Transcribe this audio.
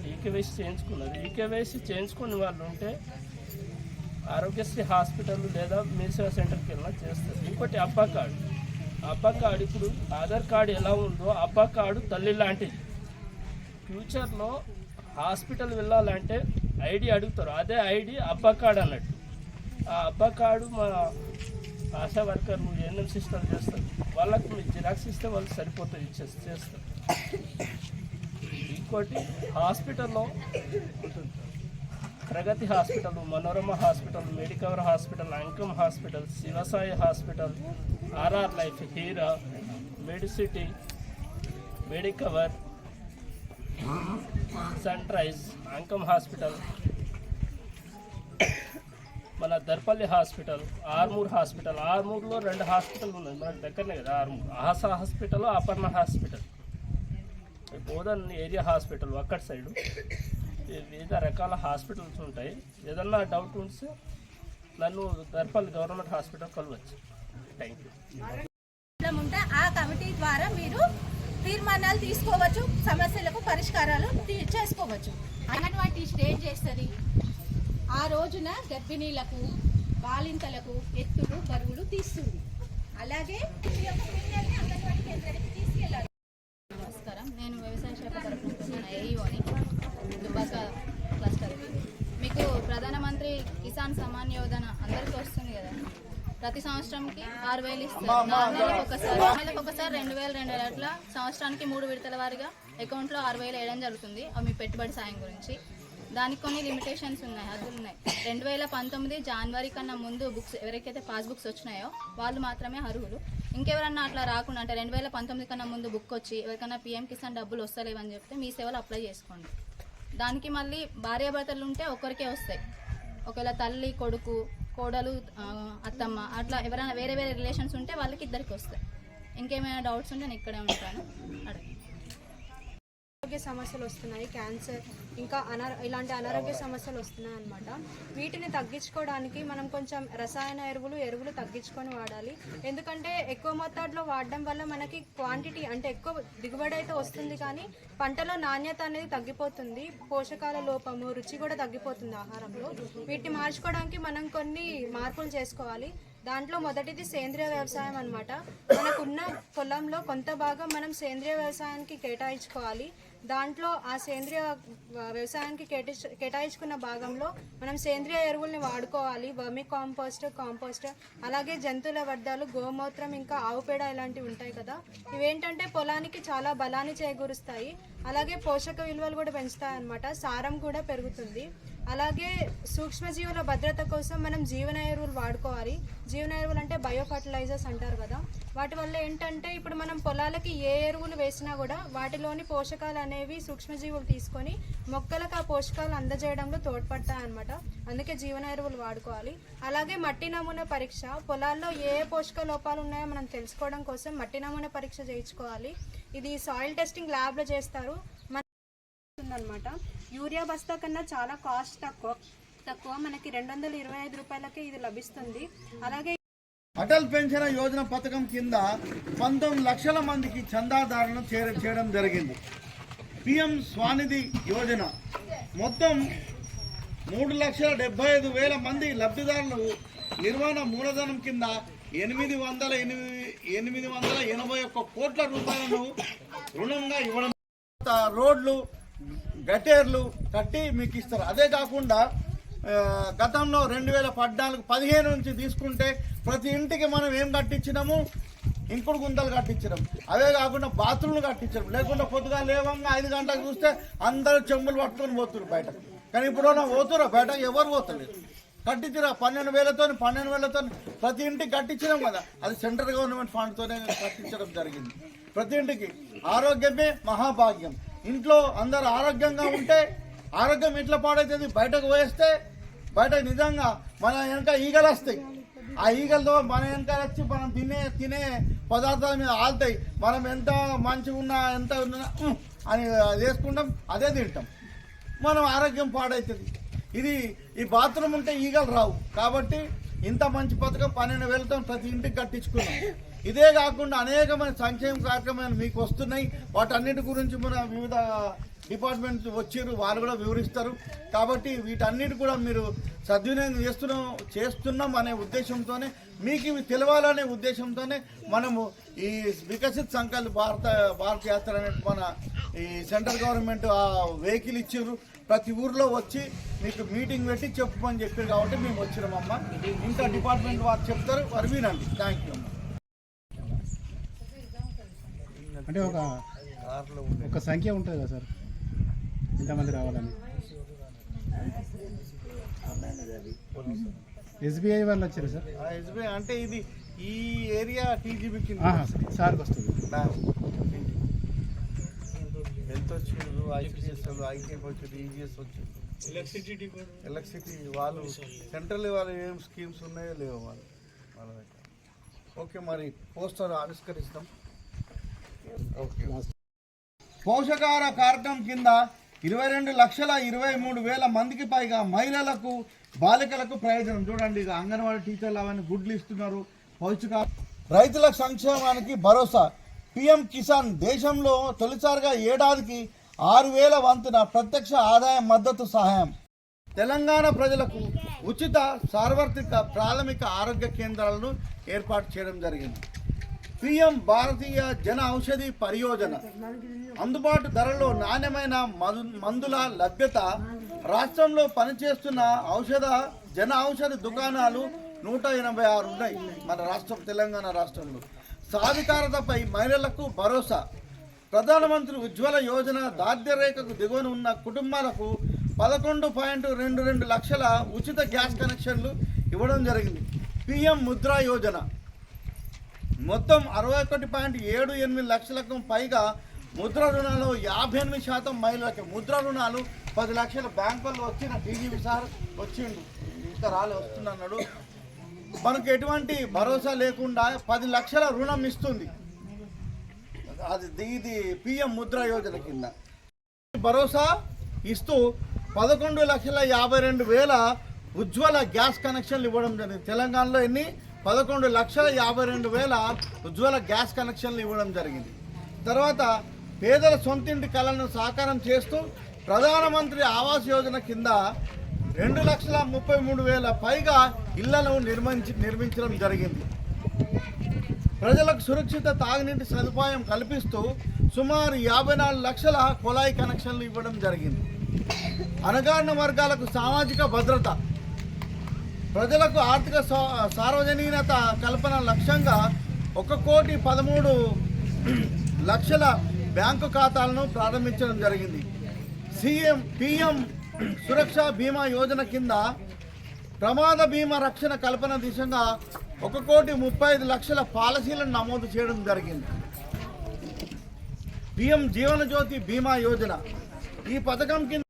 అందరు ఈకేవైసీ చేయించుకున్నారు. ఈకేవైసీ చేయించుకుని వాళ్ళు ఉంటే ఆరోగ్యశ్రీ హాస్పిటల్ లేదా మీ సేవా సెంటర్కి వెళ్ళినా చేస్తారు. ఇంకోటి అబ్బా కార్డు. అబ్బా కార్డు ఇప్పుడు ఆధార్ కార్డు ఎలా ఉందో అబ్బా కార్డు తల్లి లాంటిది. ఫ్యూచర్లో హాస్పిటల్ వెళ్ళాలంటే ఐడి అడుగుతారు. అదే ఐడి అబ్బా కార్డు అన్నట్టు. ఆ అబ్బా కార్డు మా ఆశా వర్కర్ ఎన్ఎం సిస్టమ్ చేస్తారు? వాళ్ళకు మీరు జిరాక్స్ ఇస్తే వాళ్ళు సరిపోతుంది చేస్తారు. ఇంకోటి హాస్పిటల్లో Pragathi hospital Manorama hospital Medicover hospital Ankam hospital Sivasai hospital RR life Heera Medicity Medicover Sunrise Ankam hospital మన దర్పల్లి హాస్పిటల్ ఆర్మూర్ హాస్పిటల్. ఆర్మూర్లో రెండు హాస్పిటల్ ఉన్నాయి. మనకు దగ్గరనే కదా Armoor. ఆహస hospital Aparna hospital. Bodhan area hospital అక్కడ సైడు. వివిధ రకాల హాస్పిటల్స్ ఉంటాయి. ఏదన్నా డౌట్ ఉంటే నన్ను దర్పల్లి గవర్నమెంట్ హాస్పిటల్ కలవచ్చు. థ్యాంక్ యూ ఉంటే ఆ కమిటీ ద్వారా మీరు తీర్మానాలు తీసుకోవచ్చు సమస్యలకు పరిష్కారాలు చేసుకోవచ్చు. అంగన్వాడీ స్టేజ్ చేస్తుంది. ఆ రోజున గర్భిణీలకు బాలింతలకు ఎత్తులు బరువులు తీస్తుంది. అలాగే కిసాన్ సమాన్ యోజన అందరికీ వస్తుంది కదా. ప్రతి సంవత్సరంకి ఆరు వేలు ఇస్తారు. నాలుగు ఒకసారి ఆరు నెలలకు ఒకసారి రెండు వేలు రెండు వేలు అట్లా సంవత్సరానికి మూడు విడతల వారిగా అకౌంట్లో ఆరు వేలు వేయడం జరుగుతుంది. అవి మీ పెట్టుబడి సాయం గురించి. దానికి కొన్ని లిమిటేషన్స్ ఉన్నాయి హద్దులు ఉన్నాయి. రెండు వేల పంతొమ్మిది జనవరి కన్నా ముందు బుక్స్ ఎవరికైతే పాస్ బుక్స్ వచ్చినాయో వాళ్ళు మాత్రమే అర్హులు. ఇంకెవరన్నా అట్లా రాకుండా అంటే రెండు వేల పంతొమ్మిది కన్నా ముందు బుక్ వచ్చి ఎవరికైనా పీఎం కిసాన్ డబ్బులు వస్తలేవని చెప్తే మీ సేవలు అప్లై చేసుకోండి. దానికి మళ్ళీ భార్యాభర్తలు ఉంటే ఒక్కరికే వస్తాయి. ఒకవేళ తల్లి కొడుకు కోడలు అత్తమ్మ అట్లా ఎవరైనా వేరే వేరే రిలేషన్స్ ఉంటే వాళ్ళకి ఇద్దరికి వస్తాయి. ఇంకేమైనా డౌట్స్ ఉంటే నేను ఇక్కడే ఉంటాను. అడగండి ఆరోగ్య సమస్యలు వస్తున్నాయి క్యాన్సర్ ఇంకా అనా ఇలాంటి అనారోగ్య సమస్యలు వస్తున్నాయి అనమాట వీటిని తగ్గించుకోవడానికి మనం కొంచెం రసాయన ఎరువులు ఎరువులు తగ్గించుకొని వాడాలి. ఎందుకంటే ఎక్కువ మొత్తాట్లో వాడడం వల్ల మనకి క్వాంటిటీ అంటే ఎక్కువ దిగుబడి అయితే వస్తుంది కానీ పంటలో నాణ్యత అనేది తగ్గిపోతుంది. పోషకాల లోపము రుచి కూడా తగ్గిపోతుంది ఆహారంలో. వీటిని మార్చుకోవడానికి మనం కొన్ని మార్పులు చేసుకోవాలి. దాంట్లో మొదటిది సేంద్రియ వ్యవసాయం అనమాట మనకున్న పొలంలో కొంత భాగం మనం సేంద్రియ వ్యవసాయానికి కేటాయించుకోవాలి. దాంట్లో ఆ సేంద్రియ వ్యవసాయానికి కేటాయించు కేటాయించుకున్న భాగంలో మనం సేంద్రియ ఎరువుల్ని వాడుకోవాలి. వర్మి కాంపోస్ట్ కాంపోస్ట్ అలాగే జంతువుల వ్యర్థాలు గోమూత్రం ఇంకా ఆవు పేడ ఇలాంటివి ఉంటాయి కదా. ఇవేంటంటే పొలానికి చాలా బలాన్ని చేకూరుస్తాయి. అలాగే పోషక విలువలు కూడా పెంచుతాయి అన్నమాట. సారం కూడా పెరుగుతుంది. అలాగే సూక్ష్మజీవుల భద్రత కోసం మనం జీవన ఎరువులు వాడుకోవాలి. జీవన ఎరువులు అంటే బయో ఫర్టిలైజర్స్ అంటారు కదా. వాటి వల్ల ఏంటంటే ఇప్పుడు మనం పొలాలకి ఏ ఎరువులు వేసినా కూడా వాటిలోని పోషకాలు అనేవి సూక్ష్మజీవులు తీసుకొని మొక్కలకు ఆ పోషకాలు అందజేయడంలో తోడ్పడతాయి అన్నమాట. అందుకే జీవన ఎరువులు వాడుకోవాలి. అలాగే మట్టి నమూనా పరీక్ష పొలాల్లో ఏ పోషక లోపాలు ఉన్నాయో మనం తెలుసుకోవడం కోసం మట్టి నమూనా పరీక్ష చేయించుకోవాలి. ఇది సాయిల్ టెస్టింగ్ ల్యాబ్లో చేస్తారు. మన అనమాట యూరియా బస్తా కన్నా చాలా కాస్ట్ తక్కువ. తక్కువ మనకి రెండు వందల ఇరవై ఐదు రూపాయలకే ఇది లభిస్తుంది. అలాగే అటల్ పెన్షన్ యోజన పథకం కింద పంతొమ్మిది లక్షల మందికి చందాదారులను చేర చేయడం జరిగింది. పిఎం స్వానిధి యోజన. మొత్తం మూడు లక్షల డెబ్బై ఐదు వేల మంది లబ్ధిదారులు నిర్వహణ మూలధనం కింద ఎనిమిది వందల ఎనిమిది ఎనిమిది వందల ఎనభై ఒక్క కోట్ల రూపాయలను రుణంగా ఇవ్వడం. రోడ్లు గటేర్లు కట్టి మీకు ఇస్తారు. అదే కాకుండా గతంలో రెండు వేల పద్నాలుగు పదిహేను నుంచి తీసుకుంటే ప్రతి ఇంటికి మనం ఏం కట్టించినాము? ఇంకుడు గుంతలు కట్టించడం అదే కాకుండా బాత్రూమ్లు కట్టించడం లేకుండా పొద్దుగా లేవంగా ఐదు గంటలకు చూస్తే అందరూ చెంబులు పట్టుకొని పోతున్నారు బయట. కానీ ఇప్పుడు పోతురా బయట? ఎవరు పోతలేదు కట్టించరా పన్నెండు వేలతో పన్నెండు వేలతో ప్రతి ఇంటికి కట్టించడం కదా. అది సెంట్రల్ గవర్నమెంట్ ఫండ్తోనే కట్టించడం జరిగింది. ప్రతి ఇంటికి. ఆరోగ్యమే మహాభాగ్యం. ఇంట్లో అందరు ఆరోగ్యంగా ఉంటే ఆరోగ్యం ఇంట్లో పాడైతుంది? బయటకు పోయేస్తే బయట నిజంగా మన వెనక ఈగలు వస్తాయి. ఆ ఈగలతో మన వెనక వచ్చి మనం తినే తినే పదార్థాల మీద ఆలుతాయి. మనం ఎంత మంచిగా ఉన్నా ఎంత ఉన్నా అని వేసుకుంటాం అదే తింటాం. మనం ఆరోగ్యం పాడవుతుంది ఇది ఈ బాత్రూమ్ ఉంటే ఈగలు రావు. కాబట్టి ఇంత మంచి పథకం పన్నెండు వేలతో ప్రతి ఇంటికి కట్టించుకున్నాం. ఇదే కాకుండా అనేకమైన సంక్షేమ కార్యక్రమాలు మీకు వస్తున్నాయి. వాటన్నిటి గురించి మన వివిధ డిపార్ట్మెంట్ వచ్చారు వాళ్ళు కూడా వివరిస్తారు. కాబట్టి వీటన్నిటి కూడా మీరు సద్వినియోగం చేస్తున్నాం చేస్తున్నాం అనే ఉద్దేశంతోనే మీకు ఇవి తెలవాలనే ఉద్దేశంతోనే మనము ఈ వికసిత్ సంకల్ప్ భారత భారత యాత్ర అనే మన ఈ సెంట్రల్ గవర్నమెంట్ ఆ వెహికల్ ఇచ్చారు. ప్రతి ఊర్లో వచ్చి మీకు మీటింగ్ పెట్టి చెప్పమని చెప్పారు కాబట్టి మేము వచ్చినామమ్మా. ఇంకా డిపార్ట్మెంట్ వారు చెప్తారు వారు వినండి థ్యాంక్ యూ అమ్మా. అంటే ఒక ఒక సంఖ్య ఉంటుంది కదా సార్? ఎంతమంది రావాలని? ఎస్బీఐ వాళ్ళు వచ్చారు సార్? ఎస్బీఐ అంటే ఇది ఈ ఏరియా టీజీబీ కింద సార్కి వస్తుంది. హెల్త్ వచ్చిండ్రు ఐపీఎస్ ఐకేఎఫ్ వచ్చింది ఈజీఎస్ వచ్చింది ఎలక్ట్రిసిటీ ఎలక్ట్రిసిటీ వాళ్ళు సెంట్రల్ వాళ్ళు ఏం స్కీమ్స్ ఉన్నాయో లేవో వాళ్ళు వాళ్ళ దగ్గర. ఓకే మరి పోస్టర్ ఆవిష్కరిస్తాం. ఓకే. పోషకాహార కార్యక్రమం కింద ఇరవై రెండు లక్షల ఇరవై మూడు వేల మందికి పైగా మహిళలకు బాలికలకు ప్రయోజనం. చూడండి ఇక అంగన్వాడీ టీచర్లు అవన్నీ గుడ్లు ఇస్తున్నారు. పౌష్టిక రైతుల సంక్షేమానికి భరోసా. పిఎం కిసాన్ దేశంలో తొలిసారిగా ఏడాదికి ఆరు వేల వంతున ప్రత్యక్ష ఆదాయ మద్దతు సహాయం. తెలంగాణ ప్రజలకు ఉచిత సార్వత్రిక ప్రాథమిక ఆరోగ్య కేంద్రాలను ఏర్పాటు చేయడం జరిగింది. పిఎం భారతీయ జన ఔషధి పరియోజన. అందుబాటు ధరలో నాణ్యమైన మందు మందుల లభ్యత రాష్ట్రంలో పనిచేస్తున్న ఔషధ జన ఔషధ దుకాణాలు నూట ఎనభై ఆరు ఉన్నాయి. మన రాష్ట్రం తెలంగాణ రాష్ట్రంలో. సాధికారతపై మహిళలకు భరోసా. ప్రధానమంత్రి ఉజ్వల యోజన దార్ద్యరేఖకు దిగువన ఉన్న కుటుంబాలకు పదకొండు పాయింట్ రెండు రెండు లక్షల ఉచిత గ్యాస్ కనెక్షన్లు ఇవ్వడం జరిగింది. పిఎం ముద్రా యోజన. మొత్తం అరవై ఒకటి పాయింట్ ఏడు ఎనిమిది లక్షలకు పైగా ముద్ర రుణాలు యాభై ఎనిమిది శాతం మహిళలకి. ముద్ర రుణాలు పది లక్షల బ్యాంకుల్లో వచ్చిన టీజీపీ సార్ వచ్చిండు. ఇంకా రాలే వస్తున్నాడు. మనకు ఎటువంటి భరోసా లేకుండా పది లక్షల రుణం ఇస్తుంది. అది ఇది పిఎం ముద్ర యోజన కింద. భరోసా ఇస్తూ పదకొండు లక్షల యాభై రెండు వేల ఉజ్వల గ్యాస్ కనెక్షన్లు ఇవ్వడం జరిగింది. తెలంగాణలో ఎన్ని? పదకొండు లక్షల యాభై రెండు వేల ఉజ్వల గ్యాస్ కనెక్షన్లు ఇవ్వడం జరిగింది. తర్వాత పేదల సొంతింటి కళలను సాకారం చేస్తూ ప్రధానమంత్రి ఆవాస్ యోజన కింద రెండు లక్షల ముప్పై మూడు వేల పైగా ఇళ్ళను నిర్మించి నిర్మించడం జరిగింది. ప్రజలకు సురక్షిత తాగునీటి సదుపాయం కల్పిస్తూ సుమారు యాభై నాలుగు లక్షల కుళాయి కనెక్షన్లు ఇవ్వడం జరిగింది. అణగారిన వర్గాలకు సామాజిక భద్రత ప్రజలకు ఆర్థిక సార్వజనీనత కల్పన లక్ష్యంగా ఒక కోటి పదమూడు లక్షల బ్యాంకు ఖాతాలను ప్రారంభించడం జరిగింది. సీఎం పిఎం సురక్ష బీమా యోజన కింద ప్రమాద బీమా రక్షణ కల్పన దిశగా ఒక కోటి ముప్పై ఐదు లక్షల పాలసీలను నమోదు చేయడం జరిగింది. పిఎం జీవన జ్యోతి బీమా యోజన ఈ పథకం కింద